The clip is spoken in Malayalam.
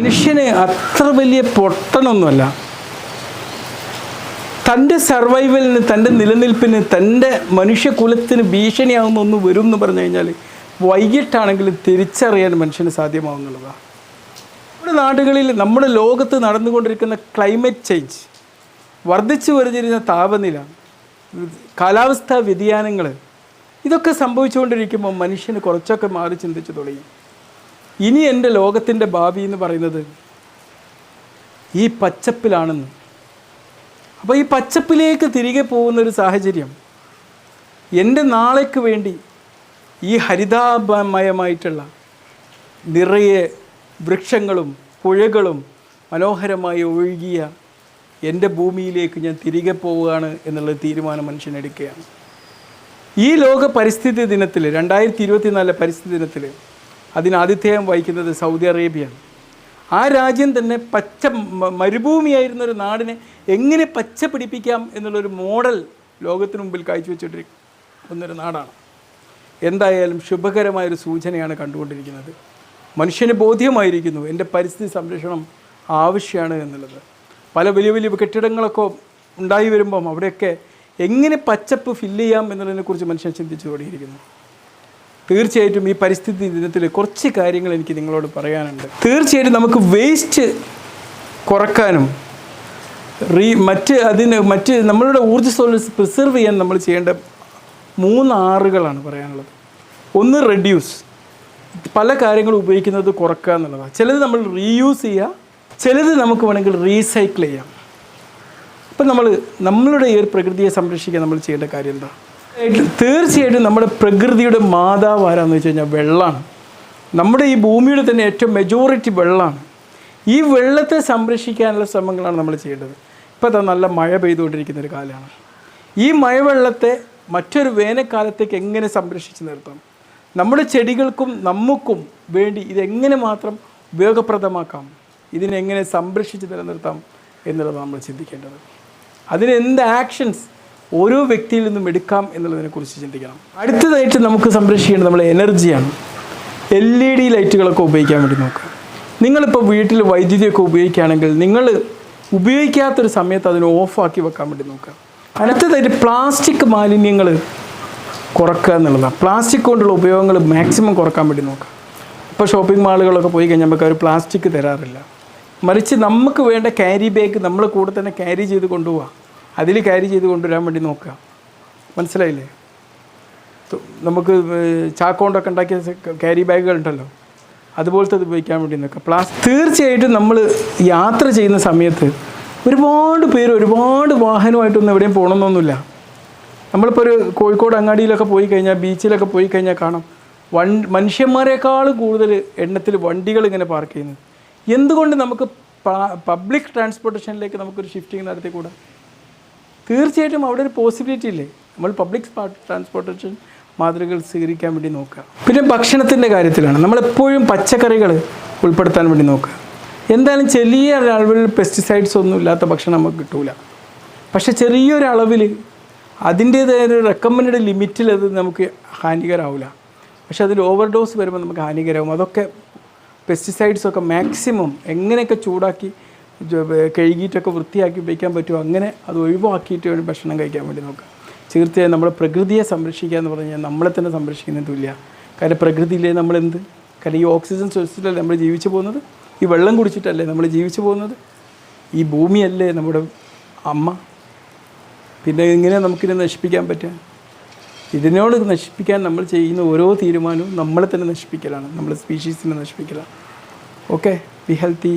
മനുഷ്യന് അത്ര വലിയ പൊട്ടനൊന്നുമല്ല. തന്റെ സർവൈവലിന് തന്റെ നിലനിൽപ്പിന് തന്റെ മനുഷ്യകുലത്തിന് ഭീഷണിയാവുന്ന ഒന്ന് വരും എന്ന് പറഞ്ഞു കഴിഞ്ഞാൽ വൈകിട്ടാണെങ്കിൽ തിരിച്ചറിയാൻ മനുഷ്യന് സാധ്യമാവുന്നുള്ളതാണ് നമ്മുടെ നാടുകളിൽ നമ്മുടെ ലോകത്ത് നടന്നുകൊണ്ടിരിക്കുന്ന ക്ലൈമറ്റ് ചേഞ്ച് വർദ്ധിച്ചു വരുന്നിരുന്ന താപനില കാലാവസ്ഥാ വ്യതിയാനങ്ങൾ ഇതൊക്കെ സംഭവിച്ചുകൊണ്ടിരിക്കുമ്പോൾ മനുഷ്യന് കുറച്ചൊക്കെ മാറി ചിന്തിച്ചു തുടങ്ങി. ഇനി എന്റെ ലോകത്തിന്റെ ഭാവി എന്ന് പറയുന്നത് ഈ പച്ചപ്പിലാണെന്ന്. അപ്പോൾ ഈ പച്ചപ്പിലേക്ക് തിരികെ പോകുന്നൊരു സാഹചര്യം എന്റെ നാളേക്ക് വേണ്ടി ഈ ഹരിതാഭമയമായിട്ടുള്ള നിറയെ വൃക്ഷങ്ങളും പുഴകളും മനോഹരമായി ഒഴുകിയ എന്റെ ഭൂമിയിലേക്ക് ഞാൻ തിരികെ പോവുകയാണ് എന്നുള്ള തീരുമാനം മനുഷ്യനെടുക്കുകയാണ് ഈ ലോക പരിസ്ഥിതി ദിനത്തിൽ രണ്ടായിരത്തി ഇരുപത്തിനാലിലെ പരിസ്ഥിതി ദിനത്തിൽ അതിന് ആതിഥേയം വഹിക്കുന്നത് സൗദി അറേബ്യയാണ്. ആ രാജ്യം തന്നെ പച്ച മരുഭൂമിയായിരുന്ന ഒരു നാടിനെ എങ്ങനെ പച്ച പിടിപ്പിക്കാം എന്നുള്ളൊരു മോഡൽ ലോകത്തിന് മുമ്പിൽ കാഴ്ചവെച്ചിട്ടിരിക്കുന്നൊരു നാടാണ്. എന്തായാലും ശുഭകരമായൊരു സൂചനയാണ് കണ്ടുകൊണ്ടിരിക്കുന്നത്. മനുഷ്യന് ബോധ്യമായിരിക്കുന്നു എന്റെ പരിസ്ഥിതി സംരക്ഷണം ആവശ്യമാണ് എന്നുള്ളത്. പല വലിയ വലിയ കെട്ടിടങ്ങളൊക്കെ ഉണ്ടായി വരുമ്പം അവിടെയൊക്കെ എങ്ങനെ പച്ചപ്പ് ഫില്ല് ചെയ്യാം എന്നുള്ളതിനെക്കുറിച്ച് മനുഷ്യൻ ചിന്തിച്ചു തുടങ്ങിയിരിക്കുന്നു തീർച്ചയായിട്ടും ഈ പരിസ്ഥിതി ദിനത്തിൽ കുറച്ച് കാര്യങ്ങൾ എനിക്ക് നിങ്ങളോട് പറയാനുണ്ട്. തീർച്ചയായിട്ടും നമുക്ക് വേസ്റ്റ് കുറക്കാനും റീ മറ്റ് അതിന് മറ്റ് നമ്മളുടെ ഊർജ സ്രോതസ് പ്രിസർവ് ചെയ്യാൻ നമ്മൾ ചെയ്യേണ്ട മൂന്ന് ആറുകളാണ് പറയാനുള്ളത്. ഒന്ന് റെഡ്യൂസ് പല കാര്യങ്ങളും ഉപയോഗിക്കുന്നത് കുറക്കുക എന്നുള്ളതാണ്. ചിലത് നമ്മൾ റീയൂസ് ചെയ്യുക ചിലത് നമുക്ക് വേണമെങ്കിൽ റീസൈക്കിൾ ചെയ്യാം. അപ്പം നമ്മൾ നമ്മളുടെ ഈ ഒരു പ്രകൃതിയെ സംരക്ഷിക്കാൻ നമ്മൾ ചെയ്യേണ്ട കാര്യം എന്താ? തീർച്ചയായിട്ടും നമ്മുടെ പ്രകൃതിയുടെ മാതാവ് ആരാന്ന് വെച്ച് കഴിഞ്ഞാൽ വെള്ളമാണ് നമ്മുടെ ഈ ഭൂമിയുടെ തന്നെ ഏറ്റവും മെജോറിറ്റി വെള്ളമാണ് ഈ വെള്ളത്തെ സംരക്ഷിക്കാനുള്ള ശ്രമങ്ങളാണ് നമ്മൾ ചെയ്യേണ്ടത്. ഇപ്പോൾ അത് നല്ല മഴ പെയ്തുകൊണ്ടിരിക്കുന്ന ഒരു കാലമാണ്. ഈ മഴവെള്ളത്തെ മറ്റൊരു വേനൽക്കാലത്തേക്ക് എങ്ങനെ സംരക്ഷിച്ച് നിർത്താം? നമ്മുടെ ചെടികൾക്കും നമുക്കും വേണ്ടി ഇതെങ്ങനെ മാത്രം ഉപയോഗപ്രദമാക്കാം? ഇതിനെങ്ങനെ സംരക്ഷിച്ച് നിലനിർത്താം എന്നുള്ളത് നമ്മൾ ചിന്തിക്കേണ്ടത്. അതിന് എന്ത് ആക്ഷൻസ് ഓരോ വ്യക്തിയിൽ നിന്നും എടുക്കാം എന്നുള്ളതിനെക്കുറിച്ച് ചിന്തിക്കണം. അടുത്തതായിട്ട് നമുക്ക് സംരക്ഷിക്കേണ്ടത് നമ്മളെ എനർജിയാണ് എൽ ഇ ഡി ലൈറ്റുകളൊക്കെ ഉപയോഗിക്കാൻ വേണ്ടി നോക്കുക. നിങ്ങളിപ്പോൾ വീട്ടിൽ വൈദ്യുതിയൊക്കെ ഉപയോഗിക്കുകയാണെങ്കിൽ നിങ്ങൾ ഉപയോഗിക്കാത്തൊരു സമയത്ത് അതിനെ ഓഫാക്കി വെക്കാൻ വേണ്ടി നോക്കുക. അടുത്തതായിട്ട് പ്ലാസ്റ്റിക് മാലിന്യങ്ങൾ കുറക്കുക എന്നുള്ളതാണ്. പ്ലാസ്റ്റിക് കൊണ്ടുള്ള ഉപയോഗങ്ങൾ മാക്സിമം കുറയ്ക്കാൻ വേണ്ടി നോക്കുക. ഇപ്പോൾ ഷോപ്പിംഗ് മാളുകളൊക്കെ പോയി കഴിഞ്ഞാൽ നമുക്ക് അവർ പ്ലാസ്റ്റിക് തരാറില്ല. മറിച്ച് നമുക്ക് വേണ്ട ക്യാരി ബാഗ് നമ്മൾ കൂടെ തന്നെ ക്യാരി ചെയ്ത് കൊണ്ടുപോവാം. അതിൽ ക്യാരി ചെയ്ത് കൊണ്ടുവരാൻ വേണ്ടി നോക്കുക. മനസ്സിലായില്ലേ? നമുക്ക് ചാക്കോണ്ടൊക്കെ ഉണ്ടാക്കിയ ക്യാരി ബാഗുകൾ ഉണ്ടല്ലോ. അതുപോലത്തെ അത് ഉപയോഗിക്കാൻ വേണ്ടി നോക്കുക. പ്ലാസ് തീർച്ചയായിട്ടും നമ്മൾ യാത്ര ചെയ്യുന്ന സമയത്ത് ഒരുപാട് പേര് ഒരുപാട് വാഹനമായിട്ടൊന്നും എവിടെയും പോകണമെന്നൊന്നുമില്ല. നമ്മളിപ്പോൾ ഒരു കോഴിക്കോട് അങ്ങാടിയിലൊക്കെ പോയി കഴിഞ്ഞാൽ ബീച്ചിലൊക്കെ പോയി കഴിഞ്ഞാൽ കാണാം. വൺ മനുഷ്യന്മാരെക്കാളും കൂടുതൽ എണ്ണത്തിൽ വണ്ടികൾ ഇങ്ങനെ പാർക്ക് ചെയ്യുന്നത് എന്തുകൊണ്ട് നമുക്ക് പബ്ലിക് ട്രാൻസ്പോർട്ടേഷനിലേക്ക് നമുക്കൊരു ഷിഫ്റ്റിംഗ് നടത്തിക്കൂടാ? തീർച്ചയായിട്ടും അവിടെ ഒരു പോസിബിലിറ്റി ഇല്ലേ? നമ്മൾ പബ്ലിക് ട്രാൻസ്പോർട്ടേഷൻ മാതൃകകൾ സ്വീകരിക്കാൻ വേണ്ടി നോക്കുക. പിന്നെ ഭക്ഷണത്തിന്റെ കാര്യത്തിലാണ്. നമ്മളെപ്പോഴും പച്ചക്കറികൾ ഉൾപ്പെടുത്താൻ വേണ്ടി നോക്കുക. എന്തായാലും ചെറിയ അളവിൽ പെസ്റ്റിസൈഡ്സ് ഒന്നും ഇല്ലാത്ത ഭക്ഷണം നമുക്ക് കിട്ടൂല. പക്ഷേ ചെറിയൊരളവിൽ അതിന്റേതായ ഒരു റെക്കമെൻഡ് ലിമിറ്റിൽ അത് നമുക്ക് ഹാനികരമാവില്ല പക്ഷേ അതിൽ ഓവർ ഡോസ് വരുമ്പോൾ നമുക്ക് ഹാനികരമാവും അതൊക്കെ പെസ്റ്റിസൈഡ്സൊക്കെ മാക്സിമം എങ്ങനെയൊക്കെ ചൂടാക്കി കഴുകിയിട്ടൊക്കെ വൃത്തിയാക്കി ഉപയോഗിക്കാൻ പറ്റുമോ? അങ്ങനെ അത് ഒഴിവാക്കിയിട്ട് വേണം ഭക്ഷണം കഴിക്കാൻ വേണ്ടി നോക്കുക. തീർച്ചയായും നമ്മുടെ പ്രകൃതിയെ സംരക്ഷിക്കുക എന്ന് പറഞ്ഞാൽ നമ്മളെ തന്നെ സംരക്ഷിക്കുന്ന തുല്യ കാരണം പ്രകൃതിയിലെ നമ്മളെന്ത്? കാരണം ഈ ഓക്സിജൻ ശ്വസിച്ചിട്ടല്ലേ നമ്മൾ ജീവിച്ചു പോകുന്നത്? ഈ വെള്ളം കുടിച്ചിട്ടല്ലേ നമ്മൾ ജീവിച്ചു പോകുന്നത്? ഈ ഭൂമിയല്ലേ നമ്മുടെ അമ്മ? പിന്നെ ഇങ്ങനെ നമുക്കിനെ നശിപ്പിക്കാൻ പറ്റുക? ഇതിനോട് നശിപ്പിക്കാൻ നമ്മൾ ചെയ്യുന്ന ഓരോ തീരുമാനവും നമ്മളെ തന്നെ നശിപ്പിക്കലാണ്. നമ്മുടെ സ്പീഷീസിനെ നശിപ്പിക്കലാണ്. Okay be healthy